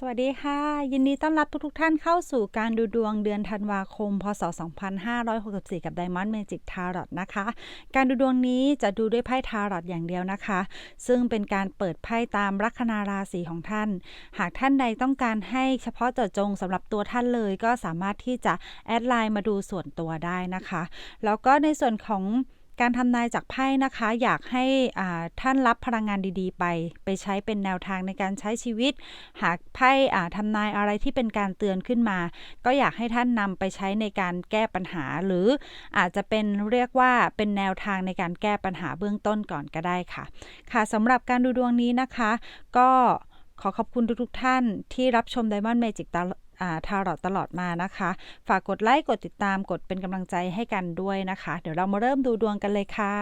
สวัสดีค่ะ ยินดีต้อนรับทุกๆท่านเข้าสู่การดูดวงเดือนธันวาคม พศ 2564 กับ Diamond Magic Tarot นะคะ การดูดวงนี้จะดูด้วยไพ่ทาร์ตอย่างเดียวนะคะ ซึ่งเป็นการเปิดไพ่ตามลัคนาราศีของท่าน หากท่านใดต้องการให้เฉพาะเจาะจงสำหรับตัวท่านเลยก็สามารถที่จะแอดไลน์มาดูส่วนตัวได้นะคะ แล้วก็ในส่วนของ การทำนายจากไพ่นะคะ อยากให้ท่านรับพลังงานดีๆ ไป ไปใช้เป็นแนวทางในการใช้ชีวิต หากไพ่ทำนายอะไรที่เป็นการเตือนขึ้นมา ก็อยากให้ท่านนำไปใช้ในการแก้ปัญหา หรืออาจจะเป็นเรียกว่าเป็นแนวทางในการแก้ปัญหาเบื้องต้นก่อนก็ได้ค่ะ ค่ะสำหรับการดูดวงนี้นะคะ ก็ขอขอบคุณทุกๆท่านที่รับชม Diamond Magic ทารอตตลอดมานะคะ ฝากกดไลค์กดติดตามกดเป็นกำลังใจให้กันด้วยนะคะ เดี๋ยวเรามาเริ่มดูดวงกันเลยค่ะ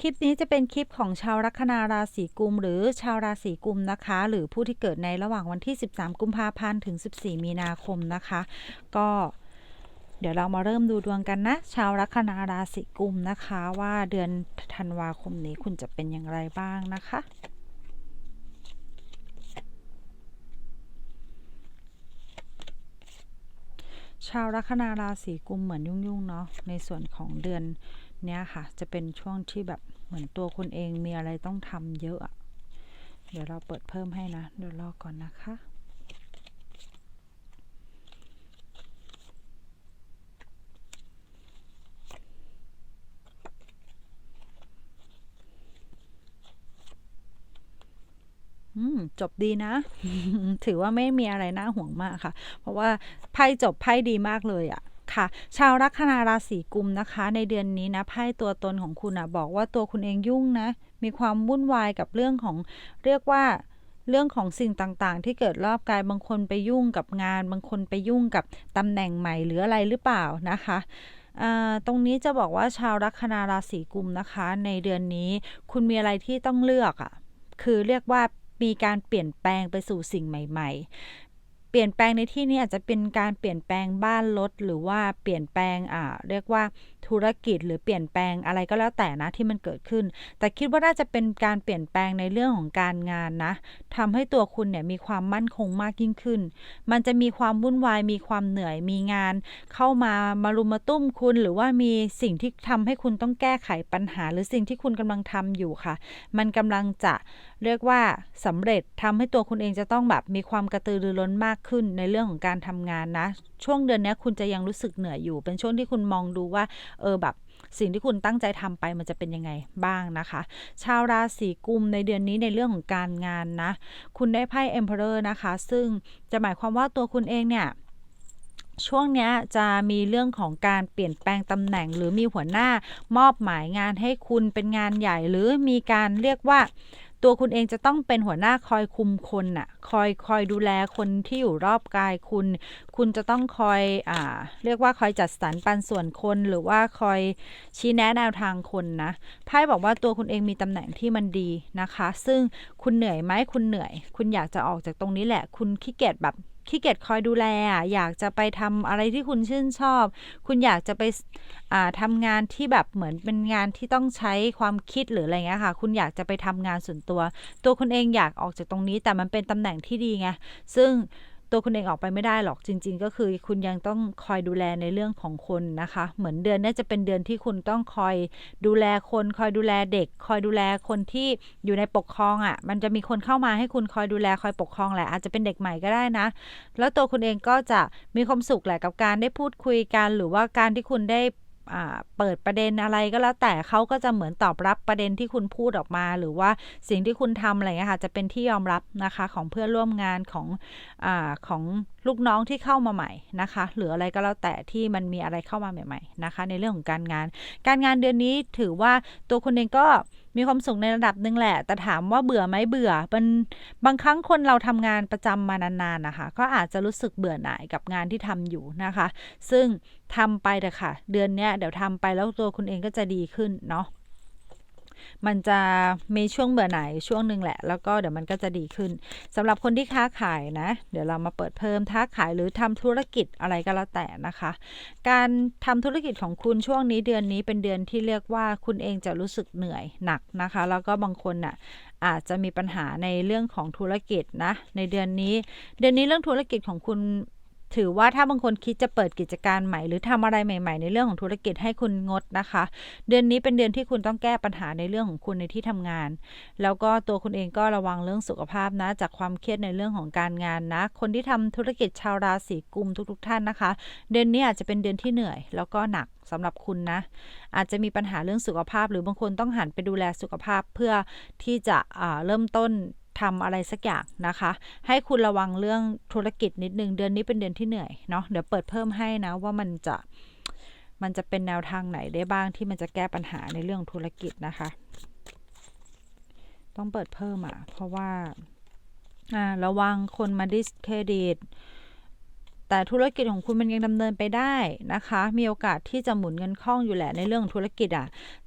คลิปนี้จะเป็นคลิปของชาวลัคนาราศีกุม หรือชาวราศีกุมนะคะ หรือผู้ที่เกิดในระหว่างวันที่ 13 กุมภาพันธ์ถึง 14 มีนาคมนะคะ ก็เดี๋ยวเรามาเริ่มดูดวงกันนะ ชาวลัคนาราศีกุมนะคะ ว่าเดือนธันวาคมนี้คุณจะเป็นอย่างไรบ้างนะคะ ชาวลัคนาราศีกุมเหมือนยุ่งๆเนาะในส่วนของเดือนเนี้ยค่ะ จะเป็นช่วงที่แบบเหมือนตัวคุณเองมีอะไรต้องทำเยอะ เดี๋ยวเราเปิดเพิ่มให้นะ เดี๋ยวรอก่อนนะคะ จบดีนะ ถือว่าไม่มีอะไรน่าห่วงมากค่ะ เพราะว่าไพ่จบไพ่ดีมากเลยอะค่ะชาวลัคนาราศีกุมนะคะ ในเดือนนี้นะไพ่ตัวตนของคุณอะบอกว่าตัวคุณเองยุ่งนะ มีความวุ่นวายกับเรื่องของเรียกว่าเรื่องของสิ่งต่างๆ ที่เกิดรอบกายบางคนไปยุ่งกับงาน บางคนไปยุ่งกับตำแหน่งใหม่หรืออะไรหรือเปล่านะคะตรงนี้จะบอกว่าชาวลัคนาราศีกุมนะคะ ในเดือนนี้คุณมีอะไรที่ต้องเลือกอะ่ะคือเรียกว่า มีการเปลี่ยนแปลงไปสู่สิ่งใหม่ ๆ เปลี่ยนแปลงในที่นี้อาจจะเป็นการเปลี่ยนแปลงบ้านรถหรือว่าเปลี่ยนแปลงอ่าเรียกว่าธุรกิจหรือเปลี่ยนแปลงอะไรก็แล้วแต่นะที่มันเกิดขึ้น แต่คิดว่าน่าจะเป็นการเปลี่ยนแปลงในเรื่องของการงานนะทำให้ตัวคุณเนี่ยมีความมั่นคงมากยิ่งขึ้น มันจะมีความวุ่นวาย มีความเหนื่อย มีงาน เข้ามามารุมมาตุ้มคุณ หรือว่ามีสิ่งที่ทำให้คุณต้องแก้ไขปัญหา หรือสิ่งที่คุณกำลังทำอยู่ค่ะ มันกำลังจะเรียกว่าสำเร็จทำให้ตัวคุณเองจะต้องแบบมีความกระตือรือร้นมากขึ้นในเรื่องของการทำงานนะ ช่วงเดือนนี้คุณจะยังรู้สึกเหนื่อยอยู่ เป็นช่วงที่คุณมองดูว่า เออแบบสิ่งที่คุณตั้งใจทำไปมันจะเป็นยังไงบ้างนะคะ ชาวราศีกุมในเดือนนี้ในเรื่องของการงานนะ คุณได้ไพ่ Emperor นะคะ ซึ่งจะหมายความว่าตัวคุณเองเนี่ยช่วงนี้จะมีเรื่องของการเปลี่ยนแปลงตำแหน่ง หรือมีหัวหน้ามอบหมายงานให้คุณเป็นงานใหญ่ หรือมีการเรียกว่า ตัวคุณเองจะต้องเป็นหัวหน้าคอยคุมคนน่ะ คอยคอยดูแลคนที่อยู่รอบกายคุณ คุณจะต้องคอยอ่าเรียกว่าคอยจัดสรรปันส่วนคนหรือว่าคอยชี้แนะแนวทางคนนะไพ่บอกว่าตัวคุณเองมีตำแหน่งที่มันดีนะคะ ซึ่งคุณเหนื่อยไหมคุณเหนื่อย คุณอยากจะออกจากตรงนี้แหละ คุณขี้เกียจแบบ ขี้เกียจคอยดูแลอะอยากจะไปทำอะไรที่คุณชื่นชอบ คุณอยากจะไปทำงานที่แบบเหมือนเป็นงานที่ต้องใช้ความคิดหรืออะไรเงี้ยค่ะ คุณอยากจะไปทำงานส่วนตัว ตัวคุณเองอยากออกจากตรงนี้แต่มันเป็นตำแหน่งที่ดีไงซึ่ง ตัวคุณเองออกไปไม่ได้หรอกจริง ๆ ก็คือคุณยังต้องคอยดูแลในเรื่องของคนนะคะ เหมือนเดือนนี้จะเป็นเดือนที่คุณต้องคอยดูแลคน คอยดูแลเด็ก คอยดูแลคนที่อยู่ในปกครองอะ่ะ มันจะมีคนเข้ามาให้คุณคอยดูแลคอยปกครองแหละอาจจะเป็นเด็กใหม่ก็ได้นะ แล้วตัวคุณเองก็จะมีความสุขแหละกับการได้พูดคุยกันหรือว่าการที่คุณได้ เปิดประเด็นอะไรก็แล้วแต่เขาก็จะเหมือนตอบรับประเด็นที่คุณพูดออกมา หรือว่าสิ่งที่คุณทำอะไรเงี้ยค่ะจะเป็นที่ยอมรับนะคะของเพื่อนร่วมงานของอของลูกน้องที่เข้ามาใหม่นะคะหรืออะไรก็แล้วแต่ที่มันมีอะไรเข้ามาใหม่ ๆนะคะ ในเรื่องของการงาน การงานเดือนนี้ถือว่าตัวคุณเองก็ มีความสุขในระดับหนึ่งแหละ แต่ถามว่าเบื่อไหมเบื่อมันบางครั้งคนเราทำงานประจำมานานๆนะคะ ก็อาจจะรู้สึกเบื่อหน่ายกับงานที่ทำอยู่นะคะ ซึ่งทำไปเถอะค่ะ เดือนนี้เดี๋ยวทำไปแล้วตัวคุณเองก็จะดีขึ้นเนาะ มันจะมีช่วงเบื่อหน่ายช่วงหนึ่งแหละ แล้วก็เดี๋ยวมันก็จะดีขึ้นสำหรับคนที่ค้าขายนะ เดี๋ยวเรามาเปิดเพิ่มค้าขายหรือทำธุรกิจอะไรก็แล้วแต่นะคะ การทำธุรกิจของคุณช่วงนี้เดือนนี้เป็นเดือนที่เรียกว่าคุณเองจะรู้สึกเหนื่อยหนักนะคะ แล้วก็บางคนน่ะอาจจะมีปัญหาในเรื่องของธุรกิจนะในเดือนนี้ เดือนนี้เรื่องธุรกิจของคุณ ถือว่าถ้าบางคนคิดจะเปิดกิจการใหม่ หรือทำอะไรใหม่ ๆ ในเรื่องของธุรกิจให้คุณงดนะคะ เดือนนี้เป็นเดือนที่คุณต้องแก้ปัญหาในเรื่องของคุณในที่ทำงาน แล้วก็ตัวคุณเองก็ระวังเรื่องสุขภาพนะ จากความเครียดในเรื่องของการงานนะ คนที่ทำธุรกิจชาวราศีกุมทุก ๆ ท่านนะคะ เดือนนี้อาจจะเป็นเดือนที่เหนื่อย แล้วก็หนักสำหรับคุณนะ อาจจะมีปัญหาเรื่องสุขภาพ หรือบางคนต้องหันไปดูแลสุขภาพเพื่อที่จะเริ่มต้น ทำอะไรสักอย่างนะคะ ให้คุณระวังเรื่องธุรกิจนิดนึง เดือนนี้เป็นเดือนที่เหนื่อยเนาะเดี๋ยวเปิดเพิ่มให้นะว่ามันจะมันจะเป็นแนวทางไหนได้บ้างที่มันจะแก้ปัญหาในเรื่องธุรกิจนะคะ ต้องเปิดเพิ่มอะ เพราะว่าอ่าระวังคนมาดิสเครดิตแต่ธุรกิจของคุณมันยังดำเนินไปได้นะคะ มีโอกาสที่จะหมุนเงินคล่องอยู่แหละในเรื่องธุรกิจอะ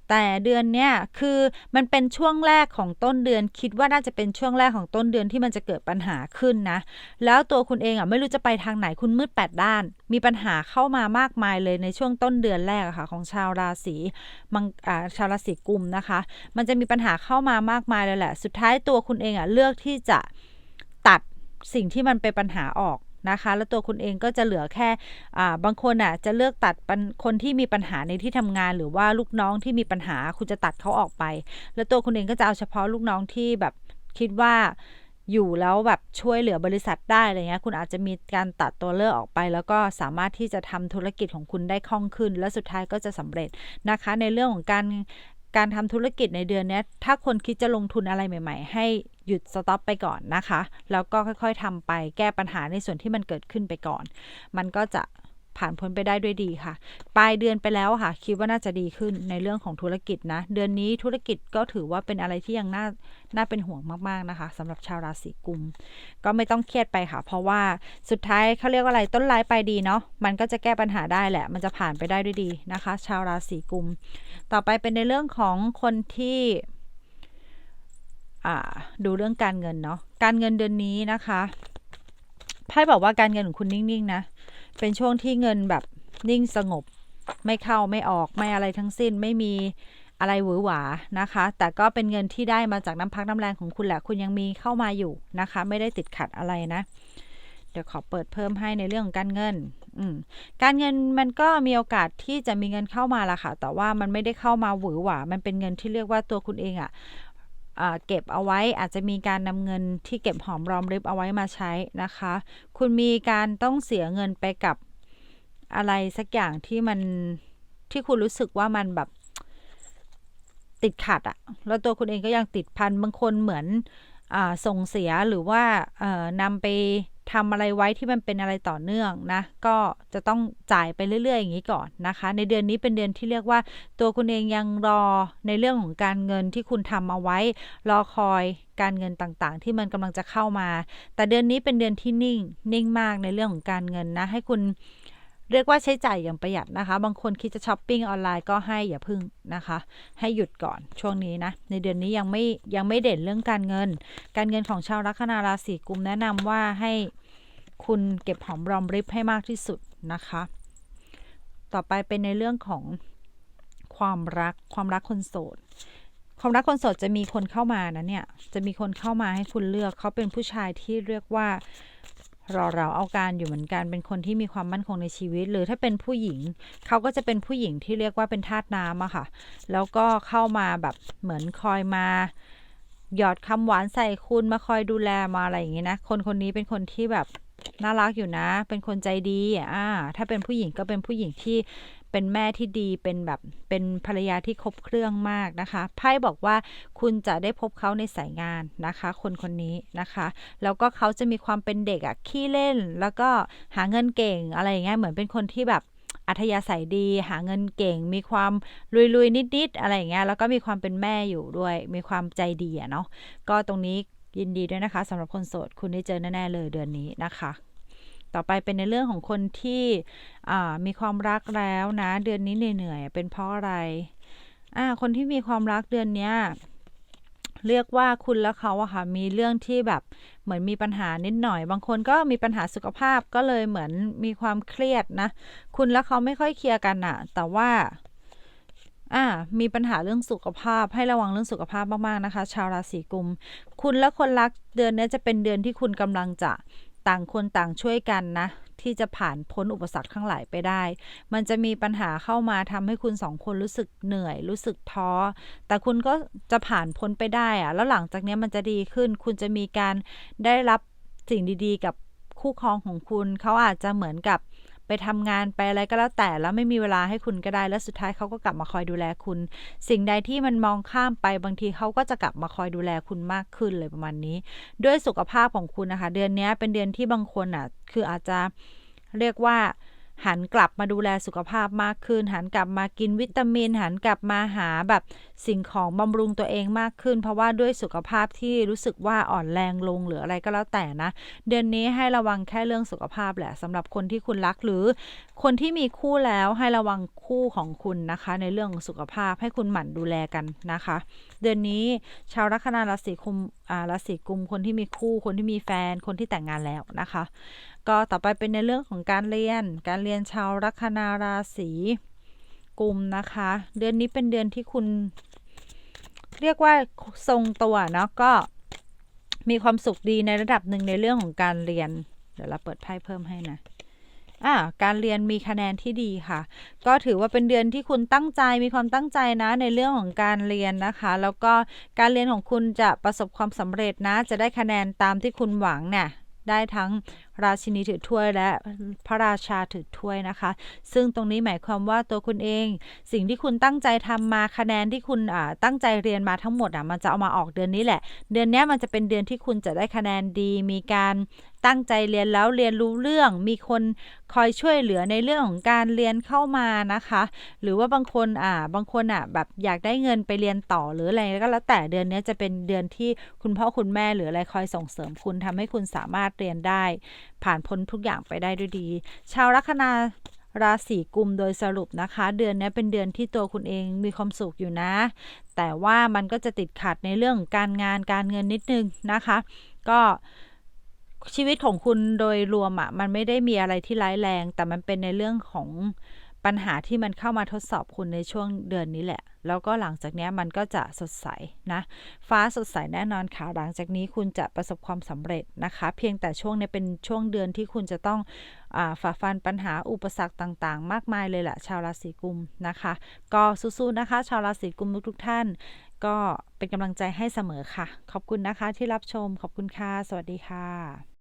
แต่เดือนเนี้ยคือมันเป็นช่วงแรกของต้นเดือน คิดว่าน่าจะเป็นช่วงแรกของต้นเดือนที่มันจะเกิดปัญหาขึ้นนะ แล้วตัวคุณเองอะไม่รู้จะไปทางไหนคุณมืดแปดด้าน มีปัญหาเข้ามามากมายเลยในช่วงต้นเดือนแรกอะค่ะของชาวราศีมังอ่าชาวราศีกุมนะคะ มันจะมีปัญหาเข้ามามากมายเลยแหละ สุดท้ายตัวคุณเองอะเลือกที่จะตัดสิ่งที่มันเป็นปัญหาออก นะคะ แล้วตัวคุณเองก็จะเหลือแค่บางคนอะจะเลือกตัดคนที่มีปัญหาในที่ทำงาน หรือว่าลูกน้องที่มีปัญหาคุณจะตัดเขาออกไป แล้วตัวคุณเองก็จะเอาเฉพาะลูกน้องที่แบบคิดว่าอยู่แล้วแบบช่วยเหลือบริษัทได้อะไรเงี้ยคุณอาจจะมีการตัดตัวเลือกออกไป แล้วก็สามารถที่จะทำธุรกิจของคุณได้คล่องขึ้น และสุดท้ายก็จะสำเร็จนะคะ ในเรื่องของการ การทำธุรกิจในเดือนนี้ถ้าคนคิดจะลงทุนอะไรใหม่ ๆ ให้หยุดสต็อปไปก่อนนะคะ แล้วก็ค่อยๆทำไปแก้ปัญหาในส่วนที่มันเกิดขึ้นไปก่อน มันก็จะ ผ่านพ้นไปได้ด้วยดีค่ะ ปลายเดือนไปแล้วค่ะ คิดว่าน่าจะดีขึ้นในเรื่องของธุรกิจนะ เดือนนี้ธุรกิจก็ถือว่าเป็นอะไรที่ยังน่าน่าเป็นห่วงมากๆนะคะสำหรับชาวราศีกุม ก็ไม่ต้องเครียดไปค่ะ เพราะว่าสุดท้ายเขาเรียกว่าอะไรต้นไายปลายดีเนาะมันก็จะแก้ปัญหาได้แหละ มันจะผ่านไปได้ด้วยดีนะคะ ชาวราศีกุม ต่อไปเป็นในเรื่องของคนที่ดูเรื่องการเงินเนาะการเงินเดือนนี้นะคะไพ่บอกว่าการเงินของคุณนิ่งๆนะ เป็นช่วงที่เงินแบบนิ่งสงบ ไม่เข้าไม่ออกไม่อะไรทั้งสิ้นไม่มีอะไรหวือหวานะคะ แต่ก็เป็นเงินที่ได้มาจากน้ำพักน้ำแรงของคุณแหละ คุณยังมีเข้ามาอยู่นะคะ ไม่ได้ติดขัดอะไรนะ เดี๋ยวขอเปิดเพิ่มให้ในเรื่องของการเงิน การเงินมันก็มีโอกาสที่จะมีเงินเข้ามาละค่ะ แต่ว่ามันไม่ได้เข้ามาหวือหวา มันเป็นเงินที่เรียกว่าตัวคุณเองอะ่ะ เก็บเอาไว้อาจจะมีการนำเงินที่เก็บหอมรอมริบเอาไว้มาใช้นะคะ คุณมีการต้องเสียเงินไปกับอะไรสักอย่างที่มันที่คุณรู้สึกว่ามันแบบติดขัดอะแล้วตัวคุณเองก็ยังติดพันบางคนเหมือนอส่งเสียหรือว่านำไป ทำอะไรไว้ที่มันเป็นอะไรต่อเนื่องนะ ก็จะต้องจ่ายไปเรื่อย ๆ อย่างนี้ก่อนนะคะ ในเดือนนี้เป็นเดือนที่เรียกว่า ตัวคุณเองยังรอในเรื่องของการเงินที่คุณทำเอาไว้ รอคอยการเงินต่างๆ ที่มันกำลังจะเข้ามา แต่เดือนนี้เป็นเดือนที่นิ่ง นิ่งมากในเรื่องของการเงินนะ ให้คุณเรียกว่าใช้จ่ายอย่างประหยัดนะคะ บางคนคิดจะช้อปปิ้งออนไลน์ก็ให้อย่าพึ่งนะคะ ให้หยุดก่อนช่วงนี้นะ ในเดือนนี้ยังไม่ยังไม่เด่นเรื่องการเงิน การเงินของชาวลัคนาราศีกุมแนะนำว่าให้ คุณเก็บหอมรอมริบให้มากที่สุดนะคะ ต่อไปเป็นในเรื่องของความรักความรักคนโสดความรักคนโสดจะมีคนเข้ามานะเนี่ย จะมีคนเข้ามาให้คุณเลือก เขาเป็นผู้ชายที่เรียกว่ารอเราเอาการอยู่เหมือนกัน เป็นคนที่มีความมั่นคงในชีวิต หรือถ้าเป็นผู้หญิง เขาก็จะเป็นผู้หญิงที่เรียกว่าเป็นทาสน้ำอะค่ะ แล้วก็เข้ามาแบบเหมือนคอยมาหยอดคำหวานใส่คุณมาคอยดูแลมาอะไรอย่างงี้นะ คนคนนี้เป็นคนที่แบบ น่ารักอยู่นะ เป็นคนใจดีอ่าถ้าเป็นผู้หญิงก็เป็นผู้หญิงที่เป็นแม่ที่ดีเป็นแบบเป็นภรรยาที่ครบเครื่องมากนะคะไพ่บอกว่าคุณจะได้พบเขาในสายงานนะคะ คนคนนี้นะคะ แล้วก็เขาจะมีความเป็นเด็กอะขี้เล่น แล้วก็หาเงินเก่งอะไรอย่างเงี้ยเหมือนเป็นคนที่แบบอัธยาศัยดีหาเงินเก่ง มีความลุยๆนิดๆอะไรอย่างเงี้ยแล้วก็มีความเป็นแม่อยู่ด้วย มีความใจดีอะเนาะก็ตรงนี้ ยินดีด้วยนะคะสำหรับคนโสดคุณได้เจอแน่ๆเลยเดือนนี้นะคะ ต่อไปเป็นในเรื่องของคนที่มีความรักแล้วนะ เดือนนี้เหนื่อยๆเป็นเพราะอะไรอ่าคนที่มีความรักเดือนเนี้ยเรียกว่าคุณและเขาอะค่ะมีเรื่องที่แบบเหมือนมีปัญหานิดหน่อย บางคนก็มีปัญหาสุขภาพก็เลยเหมือนมีความเครียดนะ คุณและเขาไม่ค่อยเคลียร์กันอะแต่ว่า อ่ามีปัญหาเรื่องสุขภาพให้ระวังเรื่องสุขภาพมากๆนะคะ ชาวราศีกุม คุณและคนรักเดือนนี้จะเป็นเดือนที่คุณกำลังจะต่างคนต่างช่วยกันนะ ที่จะผ่านพ้นอุปสรรคทั้งหลายไปได้ มันจะมีปัญหาเข้ามาทำให้คุณสองคนรู้สึกเหนื่อย รู้สึกท้อ แต่คุณก็จะผ่านพ้นไปได้อะแล้วหลังจากนี้มันจะดีขึ้น คุณจะมีการได้รับสิ่งดีๆ กับคู่ครองของคุณ เขาอาจจะเหมือนกับ ไปทำงานไปอะไรก็แล้วแต่แล้วไม่มีเวลาให้คุณก็ได้ แล้วสุดท้ายเขาก็กลับมาคอยดูแลคุณ สิ่งใดที่มันมองข้ามไปบางทีเขาก็จะกลับมาคอยดูแลคุณมากขึ้นเลยประมาณนี้ ด้วยสุขภาพของคุณนะคะ เดือนนี้เป็นเดือนที่บางคนอะคืออาจจะเรียกว่า หันกลับมาดูแลสุขภาพมากขึ้น หันกลับมากินวิตามิน หันกลับมาหาแบบสิ่งของบำรุงตัวเองมากขึ้น เพราะว่าด้วยสุขภาพที่รู้สึกว่าอ่อนแรงลงหรืออะไรก็แล้วแต่นะ เดือนนี้ให้ระวังแค่เรื่องสุขภาพแหละสำหรับคนที่คุณรักหรือ คนที่มีคู่แล้วให้ระวังคู่ของคุณนะคะ ในเรื่องสุขภาพให้คุณหมั่นดูแลกันนะคะ เดือนนี้ชาวลัคนาราศีคุม ราศีกุมคนที่มีคู่ คนที่มีแฟน คนที่แต่งงานแล้วนะคะ ก็ต่อไปเป็นในเรื่องของการเรียน การเรียนชาวลัคนาราศีกุมนะคะ เดือนนี้เป็นเดือนที่คุณ เรียกว่าทรงตัวเนาะก็มีความสุขดีในระดับหนึ่งในเรื่องของการเรียน เดี๋ยวเราเปิดไพ่เพิ่มให้นะ อ่าการเรียนมีคะแนนที่ดีค่ะ ก็ถือว่าเป็นเดือนที่คุณตั้งใจมีความตั้งใจนะในเรื่องของการเรียนนะคะ แล้วก็การเรียนของคุณจะประสบความสำเร็จนะ จะได้คะแนนตามที่คุณหวังเนี่ยได้ทั้งราชินีถือถ้วยและพระราชาถือถ้วยนะคะ ซึ่งตรงนี้หมายความว่าตัวคุณเอง สิ่งที่คุณตั้งใจทำมาคะแนนที่คุณตั้งใจเรียนมาทั้งหมดอะมันจะเอามาออกเดือนนี้แหละ เดือนนี้มันจะเป็นเดือนที่คุณจะได้คะแนนดี มีการตั้งใจเรียนแล้วเรียนรู้เรื่อง มีคนคอยช่วยเหลือในเรื่องของการเรียนเข้ามานะคะ หรือว่าบางคนอ่าบางคนอะแบบอยากได้เงินไปเรียนต่อหรืออะไรก็แล้วแต่เดือนนี้จะเป็นเดือนที่คุณพ่อคุณแม่หรืออะไรคอยส่งเสริมคุณทำให้คุณสามารถเรียนได้ ผ่านพ้นทุกอย่างไปได้ด้วยดี ชาวลัคนาราศีกุมโดยสรุปนะคะ เดือนนี้เป็นเดือนที่ตัวคุณเองมีความสุขอยู่นะ แต่ว่ามันก็จะติดขัดในเรื่องการงานการเงินนิดนึงนะคะ ก็ ชีวิตของคุณโดยรวมอะ่ะ มันไม่ได้มีอะไรที่ร้ายแรง แต่มันเป็นในเรื่องของปัญหาที่มันเข้ามาทดสอบคุณในช่วงเดือนนี้แหละ แล้วก็หลังจากนี้มันก็จะสดใสนะ ฟ้าสดใสแน่นอนค่ะ หลังจากนี้คุณจะประสบความสำเร็จนะคะ เพียงแต่ช่วงนี้เป็นช่วงเดือนที่คุณจะต้องฝ่าฟันปัญหาอุปสรรคต่างๆ มากมายเลยแหละชาวราศีกุมนะคะ ก็สู้ๆนะคะ ชาวราศีกุมทุกๆท่าน ก็เป็นกำลังใจให้เสมอค่ะ ขอบคุณนะคะที่รับชม ขอบคุณค่ะ สวัสดีค่ะ